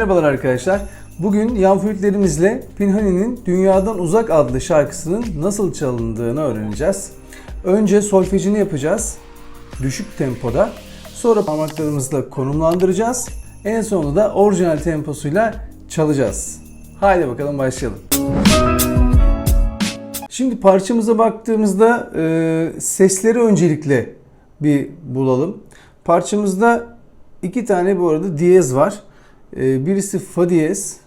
Merhabalar arkadaşlar. Bugün yan flütlerimizle Pinhani'nin Dünyadan Uzak adlı şarkısının nasıl çalındığını öğreneceğiz. Önce solfejini yapacağız. Düşük tempoda. Sonra parmaklarımızla konumlandıracağız. En sonunda da orijinal temposuyla çalacağız. Haydi bakalım başlayalım. Şimdi parçamıza baktığımızda e, sesleri öncelikle bir bulalım. Parçamızda iki tane bu arada diyez var. E, birisi fa diyez,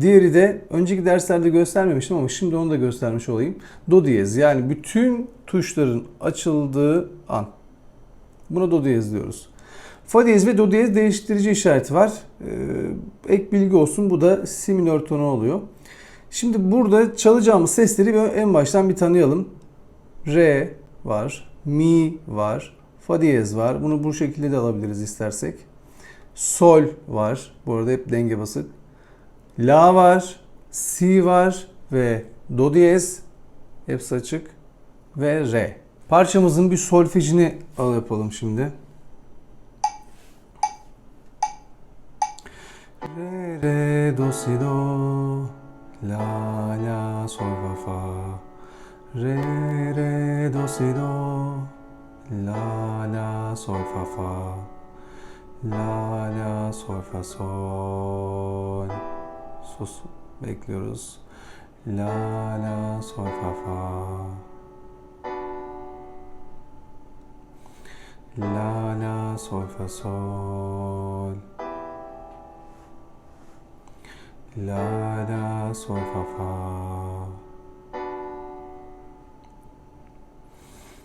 diğeri de önceki derslerde göstermemiştim ama şimdi onu da göstermiş olayım. Do diyez yani bütün tuşların açıldığı an. Buna do diyez diyoruz. Fa diyez ve do diyez değiştirici işareti var. E, ek bilgi olsun bu da si minör tonu oluyor. Şimdi burada çalacağımız sesleri en baştan bir tanıyalım. Re var, mi var, fa diyez var. Bunu bu şekilde de alabiliriz istersek. Sol var. Bu arada hep denge basık. La var, si var ve do diyez. Hepsi açık. Ve re. Parçamızın bir solfejini al yapalım şimdi. Re, re, do, si, do. La, la, sol, fa, fa. Re, re, do, si, do. La, la, sol, fa, fa. La, la, sol, fa, sol. Sus. Bekliyoruz. La, la, sol, fa, fa. La, la, sol, fa, sol. La, la, sol, fa, fa.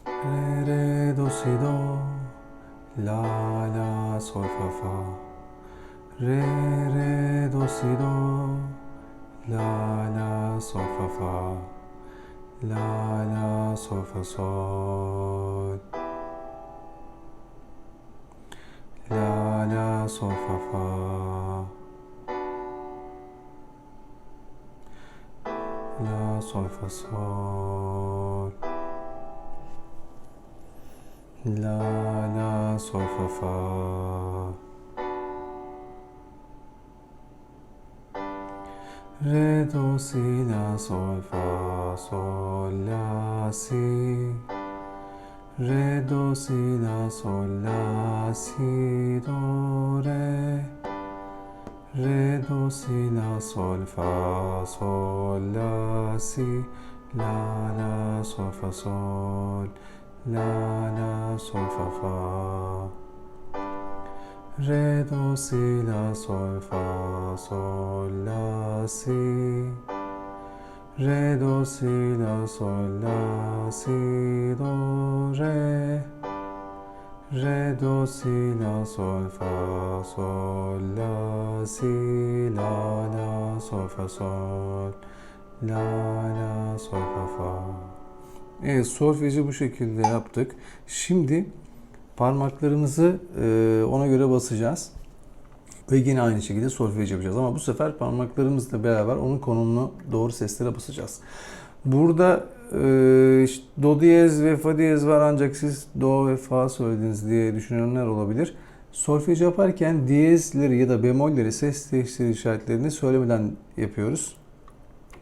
Re, re, do, si, do. La, la, sol, fa, fa. Re, re, do, si, do. La, la, sol, fa, fa. La, la, sol, fa, sol. La, la, sol, fa, fa. La, sol, fa, sol. La, la, sol, fa, fa. Re, do, si, la, sol, fa, sol, la, si. Re, do, si, la, sol, la, si, do, re. Re, do, si, la, sol, fa, sol, la, si. La, la, sol, fa, sol. La, la, sol, fa, fa. Re, do, si, la, sol, fa, sol, la, si. Re, do, si, la, sol, la, si, do, re. Re, do, si, la, sol, fa, sol, la, si, la, la, sol, fa, sol. La, la, sol, fa, fa. Evet, solfeji bu şekilde yaptık. Şimdi parmaklarımızı e, ona göre basacağız. Ve yine aynı şekilde solfej yapacağız. Ama bu sefer parmaklarımızla beraber onun konumunu doğru seslere basacağız. Burada e, işte do diyez ve fa diyez var ancak siz do ve fa söylediniz diye düşünenler olabilir. Solfej yaparken diyezleri ya da bemolleri ses değiştirici işaretlerini söylemeden yapıyoruz.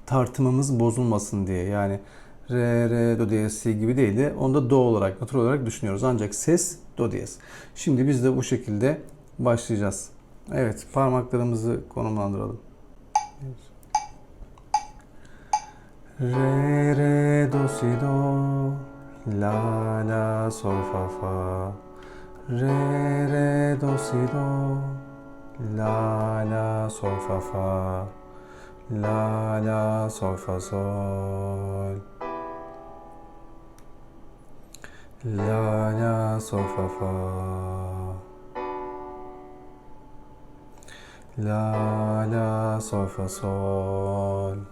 Tartımımız bozulmasın diye. Yani re, re, do diyez, si gibi değil de onda do olarak, natural olarak düşünüyoruz. Ancak ses do diyez. Şimdi biz de bu şekilde başlayacağız. Evet, parmaklarımızı konumlandıralım. Re, re, do, si, do. La, la, sol, fa, fa. Re, re, do, si, do. La, la, sol, fa, fa. La, la, sol, fa, sol. La, la, sol, fa, fa. La, la, sol, fa, sol.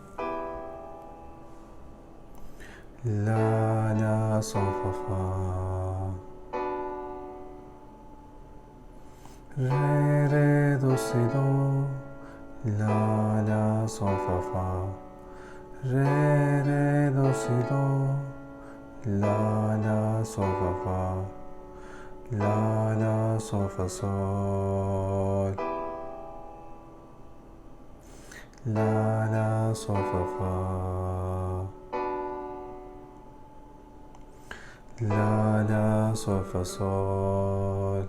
La, la, sol, fa, fa. Re, re, do, si, do. La, la, sol, fa, fa. Re, re, do, si, do. La, la, sol, fa, fa. La, la, sol, fa, sol. La la sol fa fa. La la sol fa sol.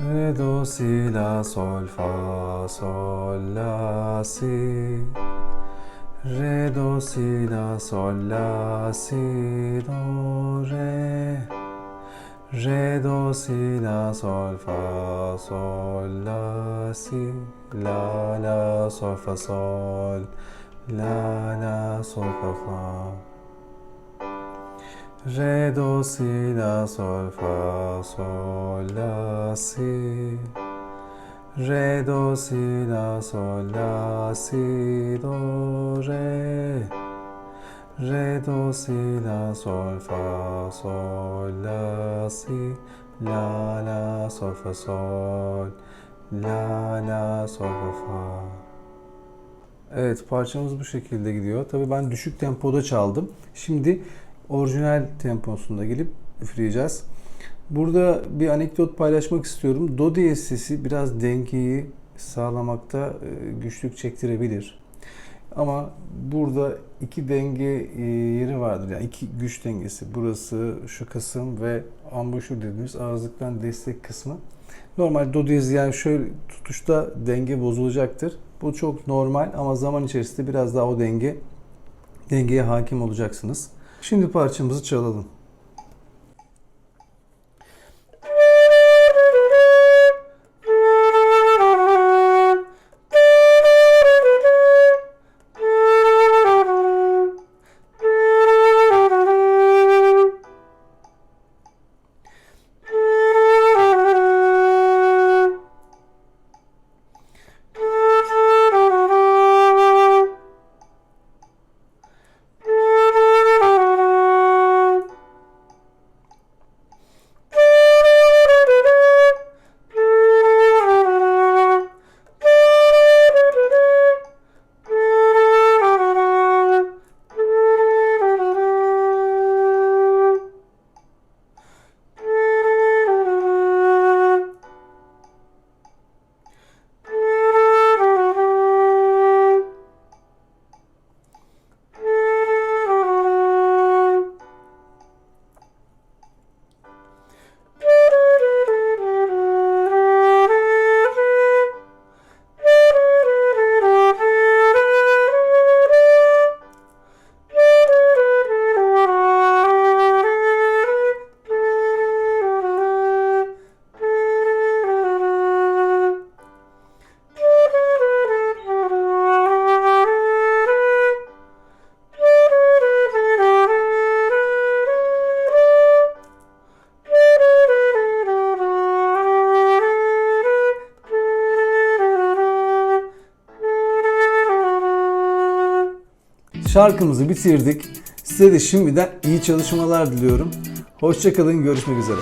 Re do si la sol fa sol la si. Re do si la sol la si do re. Re do si la sol fa sol la si. La la sol fa sol. La la sol fa fa. Re do si la sol fa sol la si. Re do si la sol la si do re. Re do si la sol fa sol la si. La la sol fa sol. La la sol fa fa. Evet parçamız bu şekilde gidiyor. Tabii ben düşük tempoda çaldım. Şimdi orijinal temposunda gelip üfleyeceğiz. Burada bir anekdot paylaşmak istiyorum. Do diyez sesi biraz dengeyi sağlamakta e, güçlük çektirebilir. Ama burada iki denge e, yeri vardır. Yani iki güç dengesi. Burası şu kısım ve ambuşur dediğimiz ağızlıktan destek kısmı. Normal do diyez yani şöyle tutuşta denge bozulacaktır. Bu çok normal ama zaman içerisinde biraz daha o denge dengeye hakim olacaksınız. Şimdi parçamızı çalalım. Şarkımızı bitirdik. Size de şimdiden iyi çalışmalar diliyorum. Hoşçakalın, görüşmek üzere.